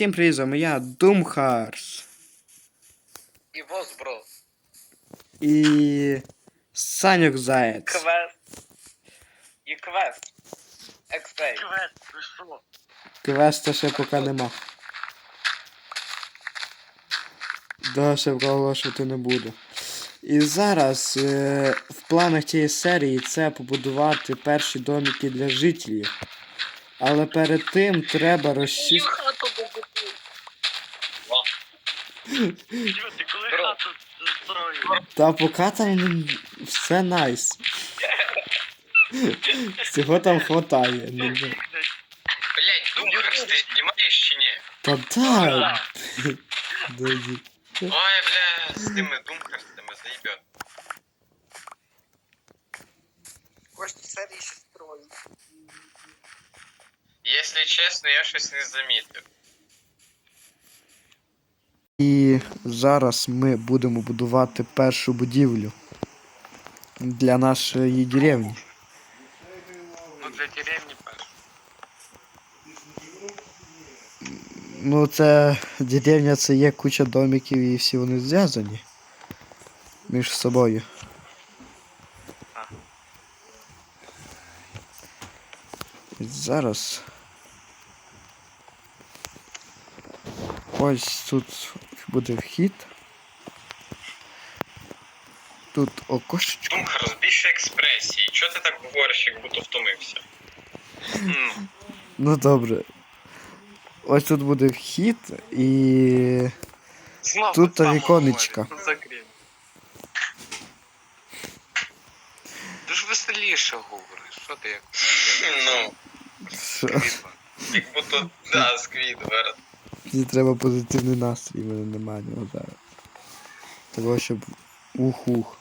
Всім вами я Думхарс. І Возбро. І. Санюк Заєць. Квест. І квест. Експей. Квест, ви що? Квеста ще поки нема. Да, ще проголошувати не буду. І зараз е, в планах цієї серії це побудувати перші домики для жителів. Але перед тим треба розчистити. Хату добудуй. Ти коли Бро. хату строїв? Та поки там все найс. Всього там хватає. Ну, ну. Блять, Думхарс, ты снимаешь чи не? Та так. Дойди. Ой, бля, с теми Думхарсами заебет. Кожній серії ще строю. Если чесно, я щось не замітив. І зараз ми будемо будувати першу будівлю для нашої деревні. Ну для деревні перш. Ну, це деревня це є куча домиків і всі вони зв'язані між собою. І Зараз. Ось тут буде вхід. Тут окошечко. Думхарс, більше експресії. Чого ти так говориш, як будто втомився? Ну добре. Ось тут буде вхід і. Знову Тут. Ти ж веселіше говориш, що ти як? Ну, як будто, да, Сквідвард. Мені треба позитивний настрій, в мене немає нього зараз. Того, щоб ух-ух.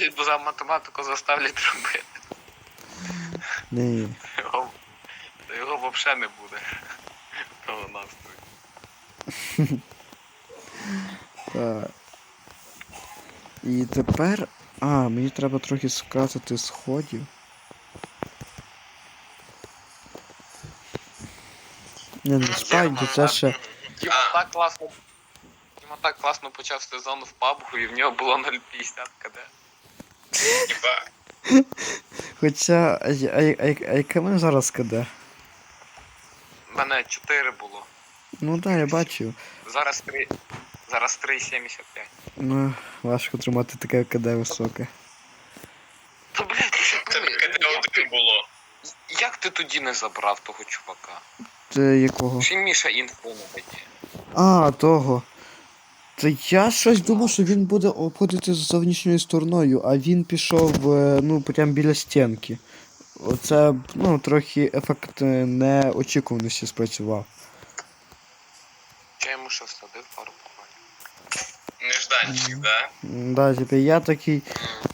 Він за математику заставлять робити. Ні. Його, його взагалі не буде. Того настрою. Так. І тепер. А, мені треба трохи скратити сходів. Не, не спайді, це ще. Діма так класно. Діма так класно почав сезон в пабгу і в нього було 0,50 КД. Хіба? Хоча. А, а, а, а яке мене зараз КД? У мене 4 було. Ну так, да, я бачив. Зараз 3. Зараз 3,75. Ну, важко тримати таке КД високе. Та блядь, ти що Тебе? КД один було. Як ти тоді не забрав того чувака? Це якого? Чи Міша інфо не? А, того. Та я щось думав, що він буде обходити з зовнішньою стороною, а він пішов, е, ну, прям біля стінки. Оце, ну, трохи ефект е, неочікуваності спрацював. Я йому що всадив пару. Нежданчик, да? Да, типу, я такий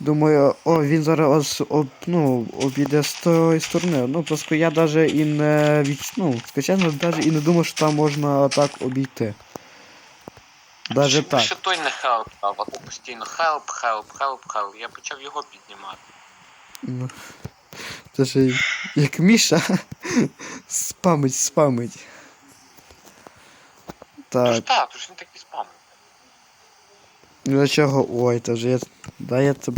думаю, о, він зараз ось, об, ну, обійде з тої сторони. Ну, просто я навіть і не від, ну, скачально, навіть і не думав, що там можна так обійти. Даже так. Ще той не хелп дав, а то постійно хелп, хелп, хелп, хелп. Я почав його піднімати. Ну, Це ж як Міша спамить, спамить. Тож Так, так, тож він такий спам. для чого? Ой, та вже я. Дай я це.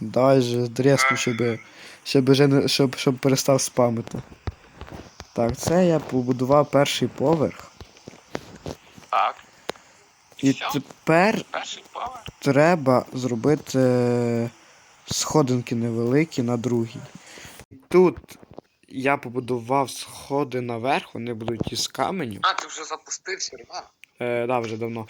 Дай же дреску, щоб. Щоб, вже щоб, щоб перестав спамити. Так, це я побудував перший поверх. Так, І Всьо? тепер перший треба зробити е, сходинки невеликі на другій. Тут я побудував сходи наверх, вони будуть із каменю. А, ти вже запустив сервер? Е, да, вже давно.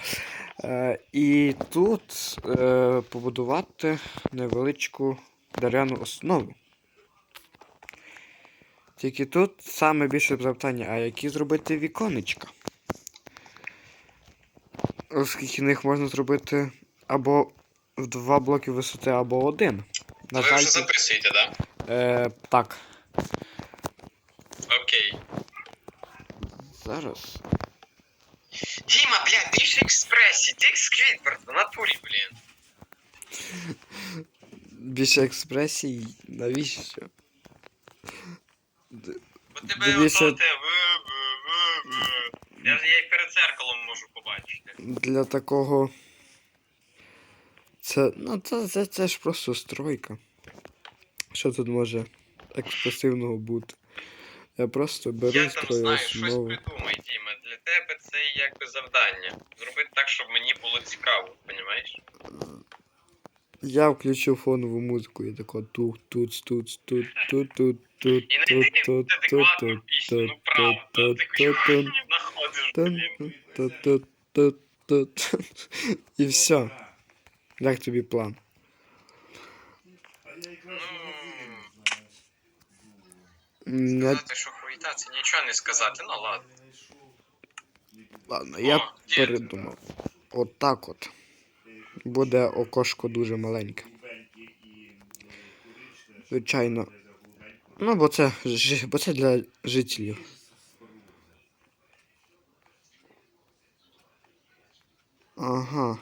Е, і тут е, побудувати невеличку дерев'яну основу. Тільки тут саме більше запитання, а які зробити віконечка? Оскільки їх можна зробити або в два блоки висоти, або один. На Ви жаль, вже записуєте, да? е, так. Окей. Зараз. Експресії, ти як Сквідвард, в натурі, блін. Більше експресій, навіщо? Бо тебе Дивіться- ото те. ви- ви- ви- ви. Я, я і перед зеркалом можу побачити. для такого. Це. Ну, це, це, це ж просто стройка. Що тут може експресивного бути? Я просто беру Я там знаю, щось основу. придумай, Діма. Для тебе це якби завдання. Зробити так, щоб мені було цікаво, понімаєш? Я включу фонову музику і тако тут, тут, тут, тут, тут, тут, тут, І тут, знайди тут, тут, адекватну тут, пісню, ну тут, правда. тут, Ти тут, тут, хуйні знаходиш, блін. тут, тут, тут, тут. І все. Як тобі план? Ну, Не, сказати, що хуйта, це нічого не сказати, ну ладно. ладно, я дід. передумав. От так от. Буде окошко дуже маленьке. Звичайно. Ну, бо це, ж- бо це для жителів. Ага.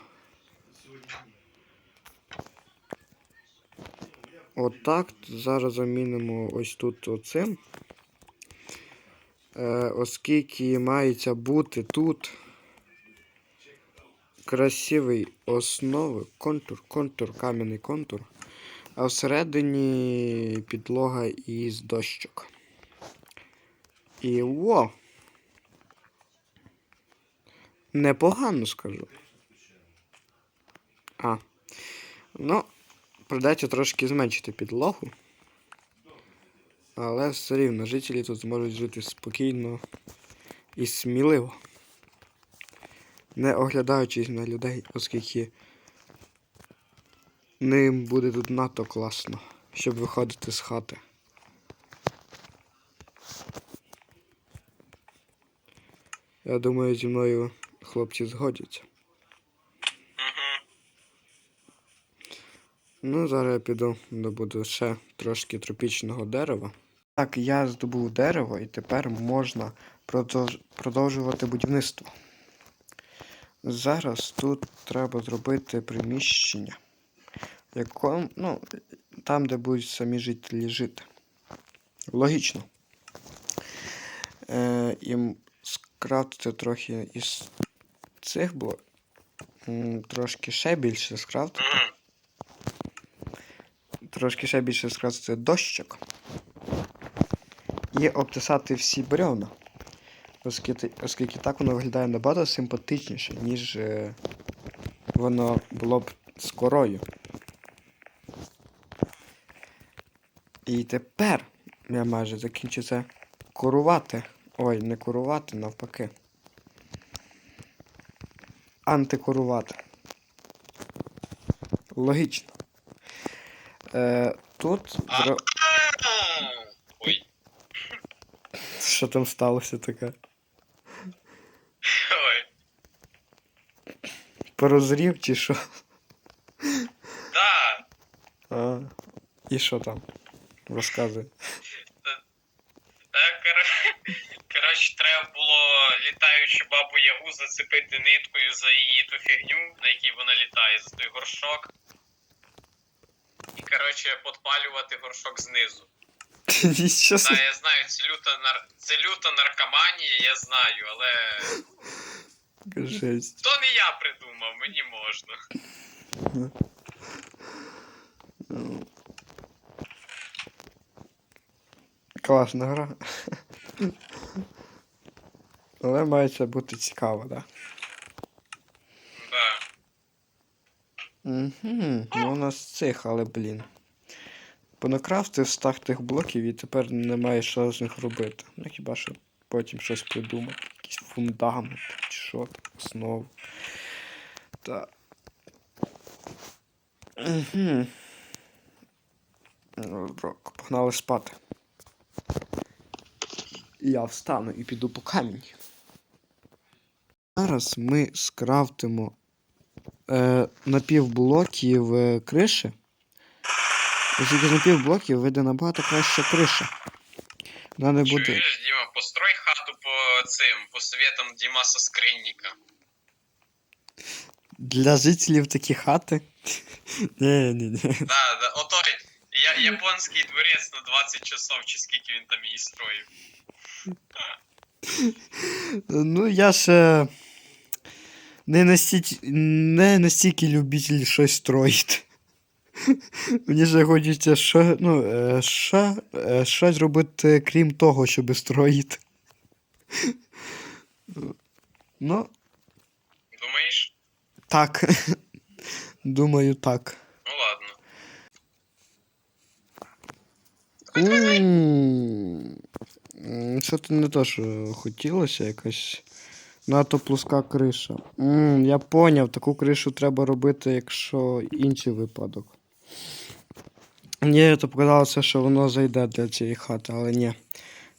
Отак. Зараз замінимо ось тут оцим. Е, оскільки мається бути тут красивий основи, контур, контур, кам'яний контур, а всередині підлога із дощок. І во! Непогано скажу. А. Ну, придеться трошки зменшити підлогу. Але все рівно жителі тут зможуть жити спокійно і сміливо. Не оглядаючись на людей, оскільки ним буде тут надто класно, щоб виходити з хати. Я думаю, зі мною хлопці згодяться. Ну, зараз я піду добуду ще трошки тропічного дерева. Так, я здобув дерево і тепер можна продовж... продовжувати будівництво. Зараз тут треба зробити приміщення, яком, ну, там, де будуть самі жителі жити. Логічно. Е, і скрафтити трохи із цих блоків. Трошки ще більше скрафтити. Трошки ще більше скрафтити дощок і обтисати всі бревна. Оскільки, оскільки так воно виглядає набагато симпатичніше, ніж е, воно було б з корою. І тепер я майже закінчу це курувати. Ой, не курувати, навпаки. Антикурувати. Логічно. Е, тут. Зро- Ой. Що там сталося таке? Ой. Порозрів чи що? Да. А, і що там? Розказуй. Кор- Коротше, треба було літаючу бабу Ягу зацепити ниткою за її ту фігню, на якій вона літає, за той горшок. І, коротше, подпалювати горшок знизу. Да, я знаю, це люта нар... це люта наркоманія, я знаю, але Жесть. то не я придумав, мені можна. Класна гра. Але має це бути цікаво, так? Да. Угу. Ну у нас цих, але блін. Понакрафтив стах тих блоків і тепер немає що з них робити. Ну хіба що потім щось придумати. Якийсь фундамент чи що там, основу. Так. Угу. Добро, погнали спати. Я встану і піду по камінь. Зараз ми скрафтимо е, напівблоків е, криші. Оскільки з напівблоків вийде набагато краща криша. Вона не буде. Чуєш, Діма, построй хату по цим, по советам Дімаса Скринніка. Для жителів такі хати. Ні, ні, ні. Да, да, отой я, японський дворець на 20 часов, чи скільки він там її строїв. Ну, я ще не настільки, не настільки любитель щось строїти. Мені ще хочеться що, ну, е, що, е, щось робити, крім того, щоб строїти. Ну, Думаєш? так. Думаю, так. Ну ладно. Що то не то, що хотілося, якась надто плоска криша. М, Я поняв, таку кришу треба робити, якщо інший випадок. Мені то показалося, що воно зайде для цієї хати, але ні.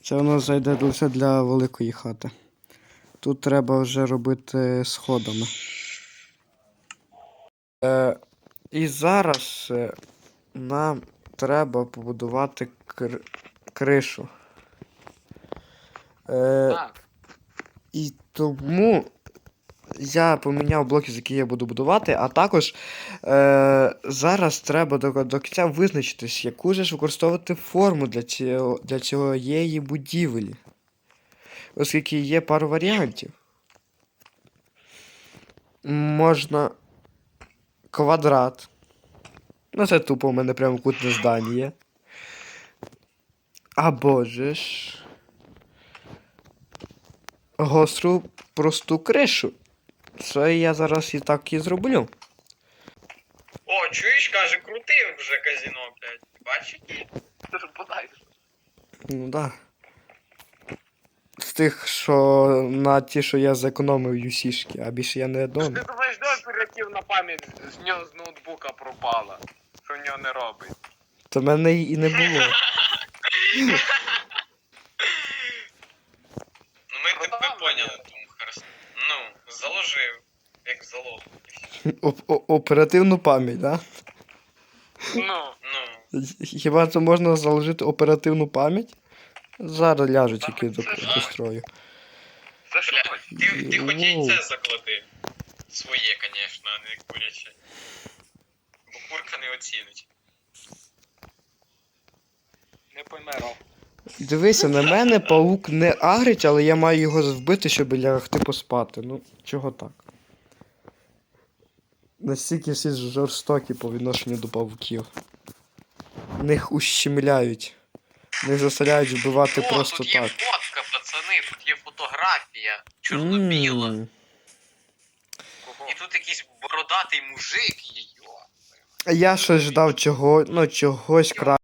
Це воно зайде лише для великої хати. Тут треба вже робити сходами. Е, і зараз е, нам треба побудувати кр... кришу. Е, Так. І тому я поміняв блоки, з які я буду будувати, а також е, зараз треба до, до кінця визначитись, яку ж використовувати форму для, цього, для цієї будівлі. Оскільки є пару варіантів. Можна квадрат. Ну, це тупо у мене прямокутне здання. Або же ж. Гостру просту кришу. Це я зараз і так і зроблю. О, чуєш, каже, крутив вже казіно, блядь. Ти подай. Ну да. З тих, що на ті, що я зекономив юсішки, а більше я не Ти одного. думаєш, де оператив на пам'ять з нього з ноутбука пропала? Що в нього не робить? То мене і не було. Ну ми тебе Продав поняли, мене. тому хорошо. Ну, заложив. Як залог. Оп- о- оперативну пам'ять, да? Ну. Ну, Хіба це можна заложити оперативну пам'ять? Зараз ляжу тільки до, до строю. Це що? бля, ти, ти хоч Воу. яйце заклади. Своє, конечно, а не куряче. Бо курка не оцінить. Не поймеров. Дивися, на мене паук не агрить, але я маю його вбити, щоб лягти поспати. Ну, чого так? Настільки всі жорстокі по відношенню до павуків. Них ущемляють. Них заставляють вбивати О, просто тут є так. фотка, пацани, тут є фотографія. Чорно-біла. М. І тут якийсь бородатий мужик. Йо. А Я щось ждав чого, ну, чогось кра.